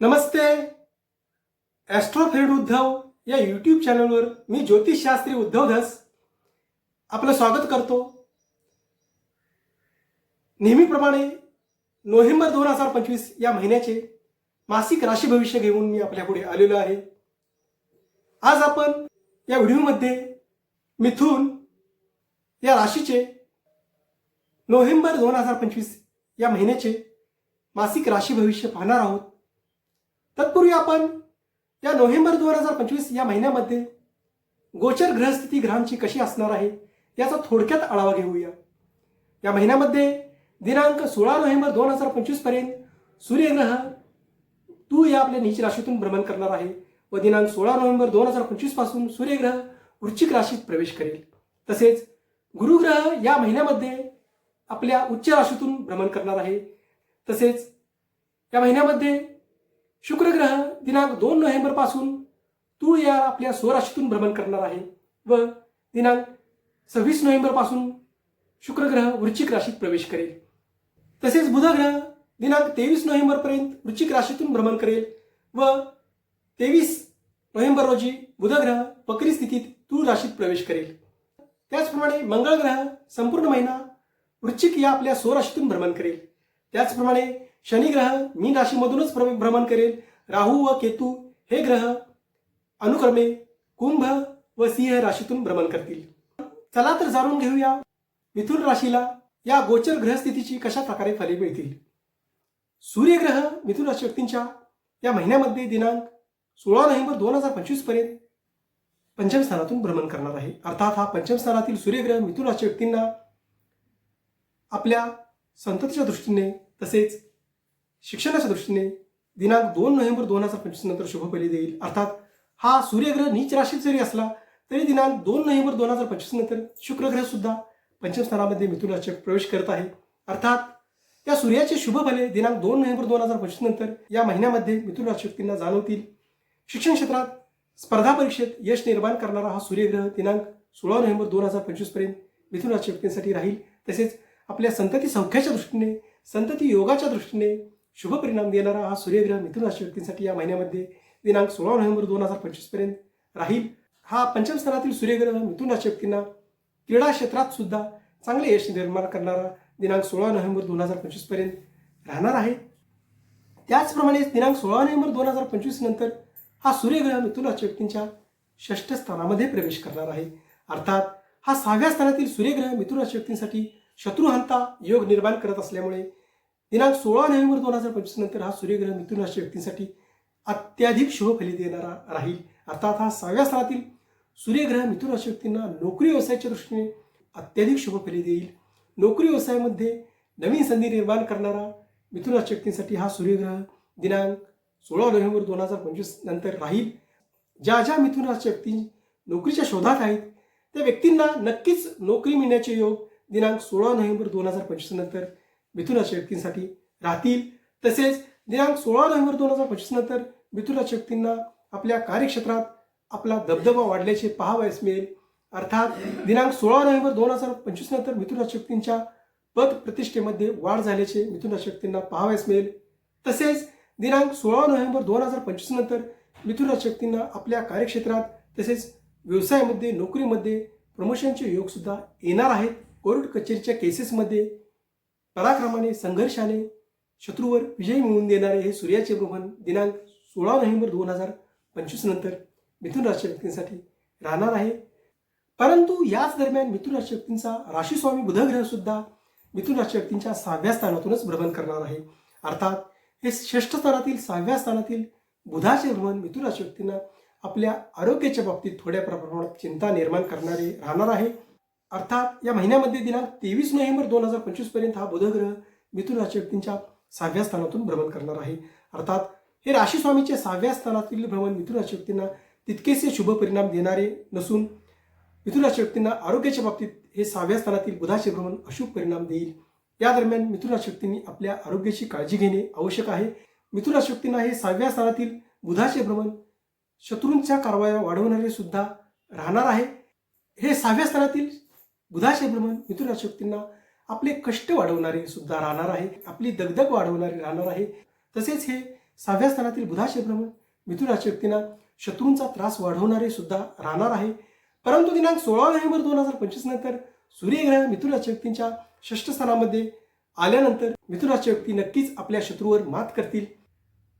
नमस्ते. ॲस्ट्रोफेड उद्धव या यूट्यूब चॅनलवर मी ज्योतिषशास्त्री उद्धव धस आपलं स्वागत करतो. नेहमीप्रमाणे नोव्हेंबर दोन हजार पंचवीस या महिन्याचे मासिक राशी भविष्य घेऊन मी आपल्यापुढे आलेलो आहे. आज आपण या व्हिडिओमध्ये मिथून या राशीचे नोव्हेंबर दोन हजार पंचवीस या महिन्याचे मासिक राशी भविष्य पाहणार आहोत. तत्पूर्वी आपण या नोव्हेंबर दोन हजार पंचवीस या महिन्यामध्ये गोचर ग्रहस्थिती ग्रहांची कशी असणार आहे याचा थोडक्यात आढावा घेऊया. या महिन्यामध्ये दिनांक सोळा नोव्हेंबर दोन हजार पंचवीसपर्यंत सूर्यग्रह तू या आपल्या नीच राशीतून भ्रमण करणार आहे व दिनांक सोळा नोव्हेंबर दोन हजार पंचवीसपासून सूर्यग्रह वृश्चिक राशीत प्रवेश करेल. तसेच गुरुग्रह या महिन्यामध्ये आपल्या उच्च राशीतून भ्रमण करणार आहे. तसेच या महिन्यामध्ये शुक्रग्रह दिनांक दोन नोव्हेंबरपासून तू या आपल्या स्वराशीतून भ्रमण करणार आहे व दिनांक सव्वीस नोव्हेंबरपासून शुक्रग्रह वृश्चिक राशीत प्रवेश करेल. तसेच बुधग्रह दिनांक तेवीस नोव्हेंबर पर्यंत वृश्चिक राशीतून भ्रमण करेल व तेवीस नोव्हेंबर रोजी बुधग्रह वक्री स्थितीत तूळ राशीत प्रवेश करेल. त्याचप्रमाणे मंगळ ग्रह संपूर्ण महिना वृश्चिक या आपल्या स्वराशीतून भ्रमण करेल. त्याचप्रमाणे शनी ग्रह मीन राशीमधूनच भ्रम- भ्रमण करेल. राहू व केतू हे ग्रह अनुक्रमे कुंभ व सिंह राशीतून भ्रमण करतील. चला तर जाणून घेऊया मिथुन राशीला या गोचर ग्रहस्थितीची कशा प्रकारे फले मिळतील. सूर्यग्रह मिथुन राशी व्यक्तींच्या या महिन्यामध्ये दिनांक सोळा नोव्हेंबर दोन हजार पंचवीसपर्यंत पंचम स्थानातून भ्रमण करणार आहे. अर्थात हा पंचम स्थानातील सूर्यग्रह मिथुन राशी व्यक्तींना आपल्या संततीच्या दृष्टीने तसेच शिक्षणाच्या दृष्टीने दिनांक दोन नोव्हेंबर दोन हजार पंचवीस नंतर शुभफली देईल अर्थात हा सूर्यग्रह नीच राशीत जरी असला तरी दिनांक दोन नोव्हेंबर दोन हजार पंचवीस नंतर शुक्रग्रह सुद्धा पंचम स्थानामध्ये मिथुन राशीत प्रवेश करत आहे. अर्थात या सूर्याचे शुभफले दिनांक दोन नोव्हेंबर दोन हजार पंचवीस नंतर या महिन्यामध्ये मिथुन राशी जाणवतील. शिक्षण क्षेत्रात स्पर्धा परीक्षेत यश निर्माण करणारा हा सूर्यग्रह दिनांक सोळा नोव्हेंबर दोन हजार पंचवीसपर्यंत मिथुन राशी व्यक्तींसाठी राहील. तसेच आपल्या संतती सौख्याच्या दृष्टीने संतती योगाच्या दृष्टीने शुभ परिणाम देणारा हा सूर्यग्रह मिथुन राशी व्यक्तींसाठी या महिन्यामध्ये दिनांक सोळा नोव्हेंबर दोन हजार पंचवीसपर्यंत राहील. हा पंचम स्थानातील सूर्यग्रह मिथुन राशी व्यक्तींना क्रीडा क्षेत्रात सुद्धा चांगले यश निर्माण करणारा दिनांक सोळा नोव्हेंबर दोन हजार पंचवीसपर्यंत राहणार आहे. त्याचप्रमाणे दिनांक सोळा नोव्हेंबर दोन हजार पंचवीस नंतर हा सूर्यग्रह मिथुन राशी व्यक्तींच्या षष्ठ स्थानामध्ये प्रवेश करणार आहे. अर्थात हा सहाव्या स्थानातील सूर्यग्रह मिथुन राशी व्यक्तींसाठी शत्रुहंता योग निर्माण करत असल्यामुळे दिनांक सोळा नोव्हेंबर दोन हजार पंचवीस नंतर हा सूर्यग्रह मिथुन राशी व्यक्तींसाठी अत्याधिक शुभफली देणारा राहील. अर्थात हा सहाव्या स्थानातील सूर्यग्रह मिथुन राशी व्यक्तींना नोकरी व्यवसायाच्या दृष्टीने अत्याधिक शुभफली देईल. नोकरी व्यवसायामध्ये नवीन संधी निर्माण करणारा मिथुन राशी व्यक्तींसाठी हा सूर्यग्रह दिनांक सोळा नोव्हेंबर दोन हजार पंचवीस नंतर राहील. ज्या ज्या मिथुन राशी व्यक्ती नोकरीच्या शोधात आहेत त्या व्यक्तींना नक्कीच नोकरी मिळण्याचे योग दिनांक सोळा नोव्हेंबर दोन हजार पंचवीस नंतर मिथुन व्यक्तींसाठी राहतील. तसेच दिनांक सोळा नोव्हेंबर दोन हजार पंचवीस नंतर मिथुन व्यक्तींना आपल्या कार्यक्षेत्रात आपला दबदबा वाढल्याचे पाहावयास मिळेल. अर्थात दिनांक सोळा नोव्हेंबर दोन हजार पंचवीस नंतर मिथुन व्यक्तींच्या पद प्रतिष्ठेमध्ये वाढ झाल्याचे मिथुन व्यक्तींना पाहावयास मिळेल. तसेच दिनांक सोळा नोव्हेंबर दोन हजार पंचवीस नंतर मिथुन व्यक्तींना आपल्या कार्यक्षेत्रात तसेच व्यवसायामध्ये नोकरीमध्ये प्रमोशनचे योगसुद्धा येणार आहेत. कोर्ट कचेरीच्या केसेसमध्ये पराक्रमाने संघर्षाने शत्रूवर विजय मिळवून देणारे हे सूर्याचे भ्रमण दिनांक सोळा नोव्हेंबर दोन हजार पंचवीस नंतर मिथुन राशी व्यक्तींसाठी राहणार आहे. परंतु याच दरम्यान मिथुन राशी व्यक्तींचा राशीस्वामी बुधग्रह सुद्धा मिथुन राशी व्यक्तींच्या सहाव्या स्थानातूनच भ्रमण करणार आहे. अर्थात हे षष्ठ स्थानातील सहाव्या स्थानातील बुधाचे भ्रमण मिथुन राशी व्यक्तींना आपल्या आरोग्याच्या बाबतीत थोड्या प्रमाणात चिंता निर्माण करणारे राहणार आहे. अर्थात या महिन्यामध्ये दिनांक तेवीस नोव्हेंबर दोन हजार पंचवीसपर्यंत हा बुधग्रह मिथुन राशी व्यक्तींच्या सहाव्या स्थानातून भ्रमण करणार आहे. अर्थात हे राशीस्वामीचे सहाव्या स्थानातील भ्रमण मिथुन राशी व्यक्तींना तितकेसे शुभ परिणाम देणारे नसून मिथुन राशी व्यक्तींना आरोग्याच्या बाबतीत हे सहाव्या स्थानातील बुधाचे भ्रमण अशुभ परिणाम देईल. या दरम्यान मिथुन राशी व्यक्तींनी आपल्या आरोग्याची काळजी घेणे आवश्यक आहे. मिथुन राशी व्यक्तींना हे सहाव्या स्थानातील बुधाचे भ्रमण शत्रूंच्या कारवाया वाढवणारे सुद्धा राहणार आहे. हे सहाव्या स्थानातील बुधाचे भ्रमण मिथुन राशी आपले कष्ट वाढवणारे सुद्धा राहणार आहे. आपली दगदग वाढवणारे राहणार आहे. तसेच हे सहाव्या स्थानातील बुधाचे भ्रमण मिथुन राशी शत्रूंचा त्रास वाढवणारे सुद्धा राहणार आहे. परंतु दिनांक सोळा नोव्हेंबर दोन हजार पंचवीस नंतर सूर्यग्रह मिथुन राशी व्यक्तींच्या षष्ठ स्थानामध्ये आल्यानंतर मिथुन व्यक्ती नक्कीच आपल्या शत्रूवर मात करतील.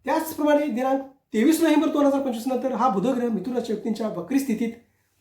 त्याचप्रमाणे दिनांक तेवीस नोव्हेंबर दोन हजार पंचवीस नंतर हा बुधग्रह मिथुन व्यक्तींच्या वक्री स्थितीत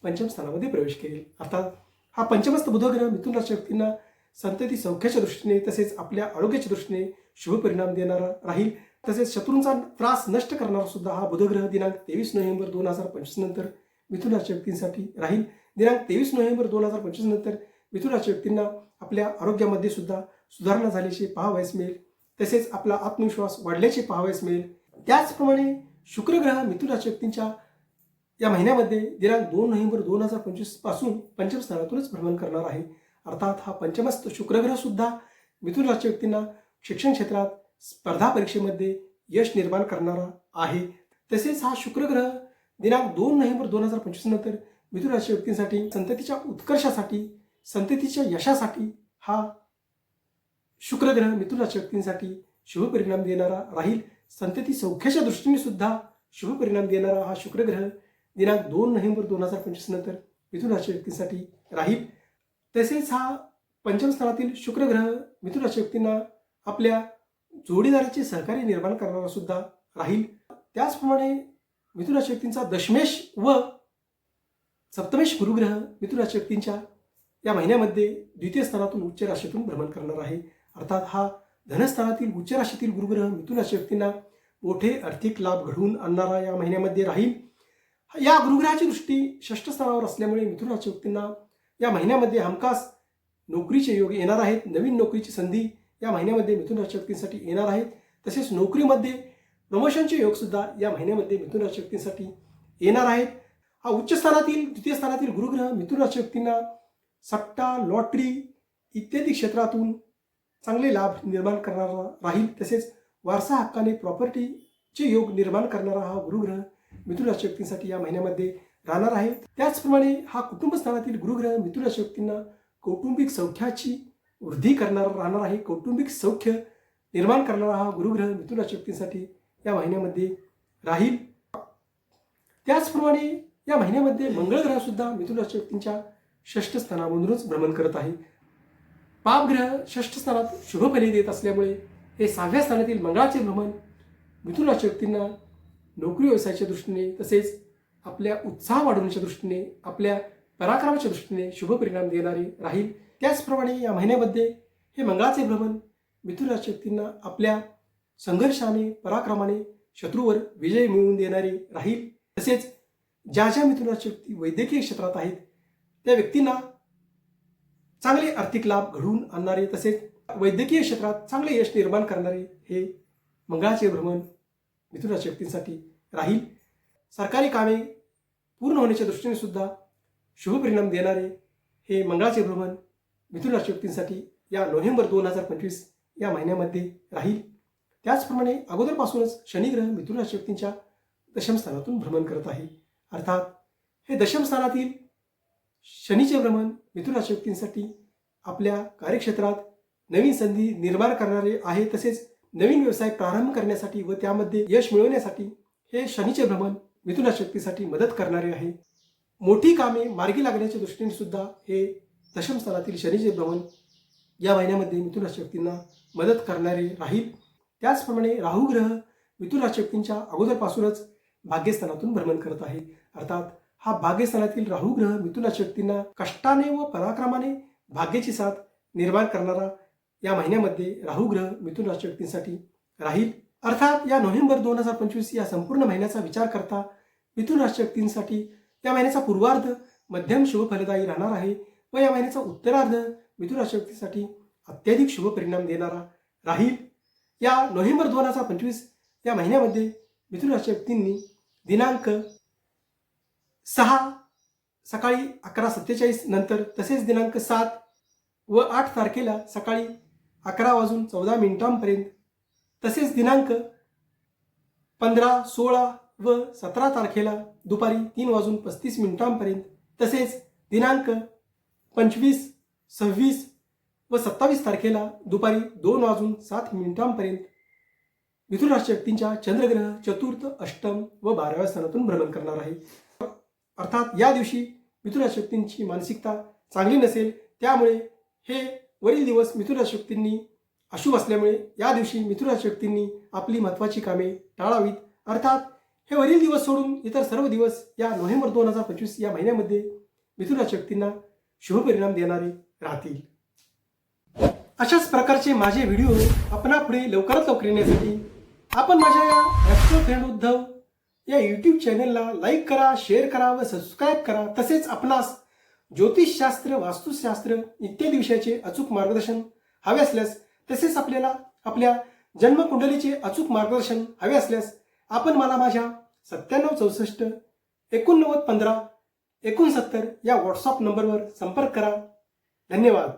पंचम स्थानामध्ये प्रवेश केली अर्थात हा पंचमस्त बुधग्रह मिथुन राशी व्यक्तींना संतती सौख्याच्या दृष्टीने तसेच आपल्या आरोग्याच्या दृष्टीने शुभ परिणाम देणारा राहील. तसेच शत्रूंचा त्रास नष्ट करणारा सुद्धा हा बुधग्रह दिनांक तेवीस नोव्हेंबर दोन हजार पंचवीस नंतर मिथुन राशी व्यक्तींसाठी राहील. दिनांक तेवीस नोव्हेंबर दोन हजार पंचवीस नंतर मिथुन राशी व्यक्तींना आपल्या आरोग्यामध्ये सुद्धा सुधारणा झाल्याचे पाहावयास मिळेल. तसेच आपला आत्मविश्वास वाढल्याचे पाहावयास मिळेल. त्याचप्रमाणे शुक्रग्रह मिथुन राशी व्यक्तींच्या या महिन्यामध्ये दिनांक दोन नोव्हेंबर दोन हजार पंचवीसपासून पंचमस्थानातूनच भ्रमण करणार आहे. अर्थात हा पंचमस्त शुक्रग्रह सुद्धा मिथुन राशी व्यक्तींना शिक्षण क्षेत्रात स्पर्धा परीक्षेमध्ये यश निर्माण करणारा आहे. तसेच हा शुक्रग्रह दिनांक दोन नोव्हेंबर दोन हजार पंचवीस नंतर मिथुन राशी व्यक्तींसाठी संततीच्या उत्कर्षासाठी संततीच्या यशासाठी हा शुक्रग्रह मिथुन राशी व्यक्तींसाठी शुभ परिणाम देणारा राहील. संतती सौख्याच्या दृष्टीने सुद्धा शुभ परिणाम देणारा हा शुक्रग्रह दिनांक दोन नोव्हेंबर दोन हजार पंचवीस नंतर मिथुन राशी व्यक्तींसाठी राहील. तसेच हा पंचम स्थानातील शुक्रग्रह मिथुन राशी व्यक्तींना आपल्या जोडीदाराचे सहकार्य निर्माण करणारा सुद्धा राहील. त्याचप्रमाणे मिथुन राशी व्यक्तींचा दशमेश व सप्तमेश गुरुग्रह मिथुन राशी व्यक्तींच्या या महिन्यामध्ये द्वितीय स्थानातून उच्च राशीतून भ्रमण करणार आहे. अर्थात हा धनस्थानातील उच्च राशीतील गुरुग्रह मिथुन राशी व्यक्तींना मोठे आर्थिक लाभ घडवून आणणारा या महिन्यामध्ये राहील. या गुरुग्रहाची दृष्टी षष्ठ स्थानावर असल्यामुळे मिथुन राशी व्यक्तींना या महिन्यामध्ये हमखास नोकरीचे योग येणार आहेत. नवीन नोकरीची संधी या महिन्यामध्ये मिथुन राशी व्यक्तींसाठी येणार आहेत. तसेच नोकरीमध्ये प्रमोशनचे योगसुद्धा या महिन्यामध्ये मिथुन राशी व्यक्तींसाठी येणार आहेत. हा उच्च स्थानातील द्वितीय स्थानातील गुरुग्रह मिथुन राशी व्यक्तींना सट्टा लॉटरी इत्यादी क्षेत्रातून चांगले लाभ निर्माण करणारा राहील. तसेच वारसा हक्काने प्रॉपर्टीचे योग निर्माण करणारा हा गुरुग्रह मिथुन राशी या महिन्यामध्ये राहणार आहे. त्याचप्रमाणे हा कुटुंबस्थानातील गुरुग्रह मिथुन राशी कौटुंबिक सौख्याची वृद्धी करणारा राहणार आहे. कौटुंबिक सौख्य निर्माण करणारा हा गुरुग्रह मिथुन राशी या महिन्यामध्ये राहील. त्याचप्रमाणे या महिन्यामध्ये मंगळ ग्रह सुद्धा मिथुन व्यक्तींच्या षष्ठ स्थानामधूनच भ्रमण करत आहे. पापग्रह षष्ठ स्थानात शुभफले देत असल्यामुळे हे सहाव्या स्थानातील मंगळाचे भ्रमण मिथुन राशी व्यक्तींना नोकरी व्यवसायाच्या दृष्टीने तसेच आपल्या उत्साह वाढवण्याच्या दृष्टीने आपल्या पराक्रमाच्या दृष्टीने शुभ परिणाम देणारे राहील. त्याचप्रमाणे या महिन्यामध्ये हे मंगळाचे भ्रमण मिथुन राशी व्यक्तींना आपल्या संघर्षाने पराक्रमाने शत्रूवर विजय मिळवून देणारे राहील. तसेच ज्या ज्या मिथुन राशी व्यक्ती वैद्यकीय क्षेत्रात आहेत त्या व्यक्तींना चांगले आर्थिक लाभ घडवून आणणारे तसेच वैद्यकीय क्षेत्रात चांगले यश निर्माण करणारे हे मंगळाचे भ्रमण मिथुन शक्तींसाठी राहील. सरकारी कामे पूर्ण होण्याच्या दृष्टीने सुद्धा शुभ परिणाम देणारे हे मंगळाचे भ्रमण मिथुन राशी व्यक्तींसाठी या नोव्हेंबर दोन हजार पंचवीस या महिन्यामध्ये राहील. त्याचप्रमाणे अगोदरपासूनच शनिग्रह मिथुन राशी व्यक्तींच्या भ्रमण करत आहे. अर्थात हे दशम स्थानातील शनीचे भ्रमण मिथुन राशी व्यक्तींसाठी आपल्या कार्यक्षेत्रात नवीन संधी निर्माण करणारे आहे तसेच नवीन व्यवसाय प्रारंभ करण्यासाठी व त्यामध्ये यश मिळवण्यासाठी हे शनीचे भ्रमण मिथुन शक्तीसाठी मदत करणारे आहे. मोठी कामे मार्गी लागण्याच्या दृष्टीने सुद्धा हे दशम स्थानातील शनीचे भ्रमण या महिन्यामध्ये मिथुन शक्तींना मदत करणारे राहील. त्याचप्रमाणे राहू ग्रह मिथुन शक्तींच्या अगोदरपासूनच भाग्यस्थानातून भ्रमण करत आहे. अर्थात हा भाग्यस्थानातील राहू ग्रह मिथुन शक्तींना कष्टाने व पराक्रमाने भाग्याची साथ निर्माण करणारा या महिन्यामध्ये राहू ग्रह मिथुन राशी व्यक्तींसाठी राहील. अर्थात या नोव्हेंबर दोन हजार पंचवीस या संपूर्ण महिन्याचा विचार करता मिथुन राशी व्यक्तींसाठी या महिन्याचा पूर्वार्ध मध्यम शुभफलदायी राहणार आहे व या महिन्याचा उत्तरार्ध मिथुन राशी व्यक्तीसाठी अत्याधिक शुभ परिणाम देणारा राहील. या नोव्हेंबर दोन हजार पंचवीस या महिन्यामध्ये मिथुन राशी व्यक्तींनी दिनांक सहा सकाळी अकरा सत्तेचाळीस नंतर तसेच दिनांक सात व आठ तारखेला सकाळी अकरा वाजून चौदा मिनिटांपर्यंत. तसेच दिनांक पंधरा सोळा व सतरा तारखेला दुपारी तीन वाजून पस्तीस मिनिटांपर्यंत. तसेच दिनांक पंचवीस सव्वीस व सत्तावीस तारखेला दुपारी दोन वाजून सात मिनिटांपर्यंत. मिथुन राशी व्यक्तींच्या चंद्रग्रह चतुर्थ अष्टम व बाराव्या स्थानातून भ्रमण करणार आहे. अर्थात या दिवशी मिथुन राशी व्यक्तींची मानसिकता चांगली नसेल त्यामुळे हे वरील दिवस मिथुन राशी अशुभ असल्यामुळे या दिवशी मिथुन आपली महत्त्वाची कामे टाळावीत. अर्थात हे वरील दिवस सोडून इतर सर्व दिवस या नोव्हेंबर दोन हजार पंचवीस या महिन्यामध्ये मिथुन शक्तींना शुभ परिणाम देणारे राहतील. अशाच प्रकारचे माझे व्हिडिओ आपणापुढे लवकरात लवकर येण्यासाठी आपण माझ्या या ॲस्ट्रो फ्रेंड उद्धव या यूट्यूब चॅनलला लाईक करा शेअर करा व सबस्क्राईब करा. तसेच आपणास ज्योतिषशास्त्र वास्तुशास्त्र इत्यादी विषयाचे अचूक मार्गदर्शन हवे असल्यास तसेच आपल्याला आपल्या जन्मकुंडलीचे अचूक मार्गदर्शन हवे असल्यास आपण मला माझ्या सत्त्याण्णव चौसष्ट एकोणनव्वद पंधरा एकोणसत्तर या व्हॉट्सअप नंबरवर संपर्क करा. धन्यवाद.